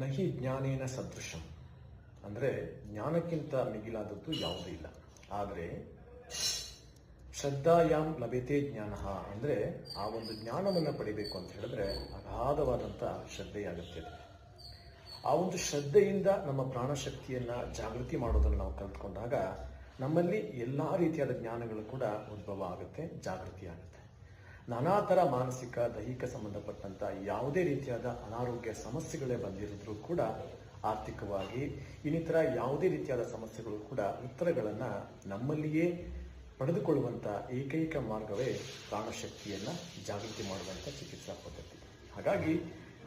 ನಹಿ ಜ್ಞಾನೇನ ಸದೃಶಂ. ಅಂದರೆ ಜ್ಞಾನಕ್ಕಿಂತ ಮಿಗಿಲಾದದ್ದು ಯಾವುದೂ ಇಲ್ಲ. ಆದರೆ ಶ್ರದ್ಧಾಯಾಮ್ ಲಭ್ಯತೆ ಜ್ಞಾನ ಅಂದರೆ ಆ ಒಂದು ಜ್ಞಾನವನ್ನು ಪಡಿಬೇಕು ಅಂತ ಹೇಳಿದ್ರೆ ಅಗಾಧವಾದಂಥ ಶ್ರದ್ಧೆಯಾಗುತ್ತೆ ಆ ಒಂದು ಶ್ರದ್ಧೆಯಿಂದ ನಮ್ಮ ಪ್ರಾಣಶಕ್ತಿಯನ್ನು ಜಾಗೃತಿ ಮಾಡೋದನ್ನು ನಾವು ಕಲ್ತ್ಕೊಂಡಾಗ ನಮ್ಮಲ್ಲಿ ಎಲ್ಲ ರೀತಿಯಾದ ಜ್ಞಾನಗಳು ಕೂಡ ಉದ್ಭವ ಆಗುತ್ತೆ, ಜಾಗೃತಿ ಆಗುತ್ತೆ. ನಾನಾ ಥರ ಮಾನಸಿಕ, ದೈಹಿಕ ಸಂಬಂಧಪಟ್ಟಂಥ ಯಾವುದೇ ರೀತಿಯಾದ ಅನಾರೋಗ್ಯ ಸಮಸ್ಯೆಗಳೇ ಬಂದಿರಿದ್ರೂ ಕೂಡ ಆರ್ಥಿಕವಾಗಿ ಇನ್ನಿತರ ಯಾವುದೇ ರೀತಿಯಾದ ಸಮಸ್ಯೆಗಳು ಕೂಡ ಉತ್ತರಗಳನ್ನ ನಮ್ಮಲ್ಲಿಯೇ ಪಡೆದುಕೊಳ್ಳುವಂತ ಏಕೈಕ ಮಾರ್ಗವೇ ಪ್ರಾಣಶಕ್ತಿಯನ್ನ ಜಾಗೃತಿ ಮಾಡುವಂತ ಚಿಕಿತ್ಸಾ ಪದ್ಧತಿ. ಹಾಗಾಗಿ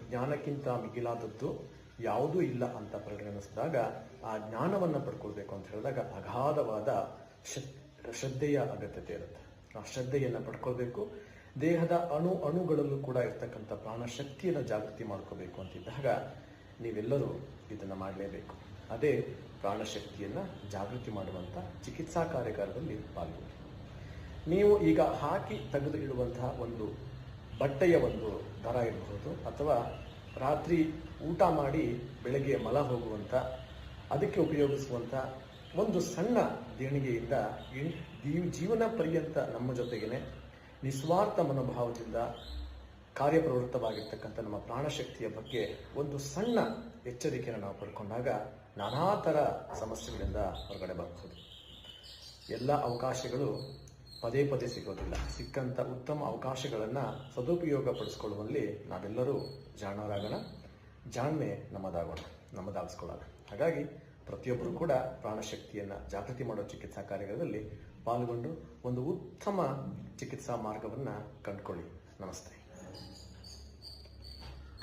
ಜ್ಞಾನಕ್ಕಿಂತ ಮಿಗಿಲಾದದ್ದು ಯಾವುದೂ ಇಲ್ಲ ಅಂತ ಪರಿಗಣಿಸಿದಾಗ ಆ ಜ್ಞಾನವನ್ನು ಪಡ್ಕೊಳ್ಬೇಕು ಅಂತ ಹೇಳಿದಾಗ ಅಗಾಧವಾದ ಶ್ರ- ಶ್ರದ್ಧೆಯ ಅಗತ್ಯತೆ ಇರುತ್ತೆ. ಆ ಶ್ರದ್ಧೆಯನ್ನು ಪಡ್ಕೊಳ್ಬೇಕು. ದೇಹದ ಅಣು ಅಣುಗಳಲ್ಲೂ ಕೂಡ ಇರ್ತಕ್ಕಂಥ ಪ್ರಾಣಶಕ್ತಿಯನ್ನು ಜಾಗೃತಿ ಮಾಡ್ಕೋಬೇಕು ಅಂತಿದ್ದಾಗ ನೀವೆಲ್ಲರೂ ಇದನ್ನು ಮಾಡಲೇಬೇಕು. ಅದೇ ಪ್ರಾಣಶಕ್ತಿಯನ್ನು ಜಾಗೃತಿ ಮಾಡುವಂಥ ಚಿಕಿತ್ಸಾ ಕಾರ್ಯಾಗಾರದಲ್ಲಿ ಪಾಲ್ಗೊಂಡು. ನೀವು ಈಗ ಹಾಕಿ ತೆಗೆದು ಇಡುವಂತಹ ಒಂದು ಬಟ್ಟೆಯ ಒಂದು ದರ ಇರಬಹುದು ಅಥವಾ ರಾತ್ರಿ ಊಟ ಮಾಡಿ ಬೆಳಗ್ಗೆ ಮಲ ಹೋಗುವಂಥ ಅದಕ್ಕೆ ಉಪಯೋಗಿಸುವಂಥ ಒಂದು ಸಣ್ಣ ದೇಣಿಗೆಯಿಂದ ಜೀವನ ಪರ್ಯಂತ ನಮ್ಮ ಜೊತೆಗೇನೆ ನಿಸ್ವಾರ್ಥ ಮನೋಭಾವದಿಂದ ಕಾರ್ಯಪ್ರವೃತ್ತವಾಗಿರ್ತಕ್ಕಂಥ ನಮ್ಮ ಪ್ರಾಣಶಕ್ತಿಯ ಬಗ್ಗೆ ಒಂದು ಸಣ್ಣ ಎಚ್ಚರಿಕೆಯನ್ನು ನಾವು ಪಡ್ಕೊಂಡಾಗ ನಾನಾ ಥರ ಸಮಸ್ಯೆಗಳಿಂದ ಹೊರಗಡೆ ಬರಬಹುದು ಎಲ್ಲ ಅವಕಾಶಗಳು ಪದೇ ಪದೇ ಸಿಗೋದಿಲ್ಲ. ಸಿಕ್ಕಂತ ಉತ್ತಮ ಅವಕಾಶಗಳನ್ನು ಸದುಪಯೋಗ ಪಡಿಸ್ಕೊಳ್ಳುವಲ್ಲಿ ನಾವೆಲ್ಲರೂ ಜಾಣರಾಗೋಣ. ಜಾಣ್ಮೆ ನಮ್ಮದಾಗೋಣ, ನಮ್ಮದಾಗಿಸ್ಕೊಳ್ಳೋಣ. ಹಾಗಾಗಿ ಪ್ರತಿಯೊಬ್ಬರು ಕೂಡ ಪ್ರಾಣಶಕ್ತಿಯನ್ನು ಜಾಗೃತಿ ಮಾಡೋ ಚಿಕಿತ್ಸಾ ಕಾರ್ಯಗಳಲ್ಲಿ ಪಾಲ್ಗೊಂಡು ಒಂದು ಉತ್ತಮ ಚಿಕಿತ್ಸಾ ಮಾರ್ಗವನ್ನು ಕಂಡುಕೊಳ್ಳಿ. ನಮಸ್ತೆ.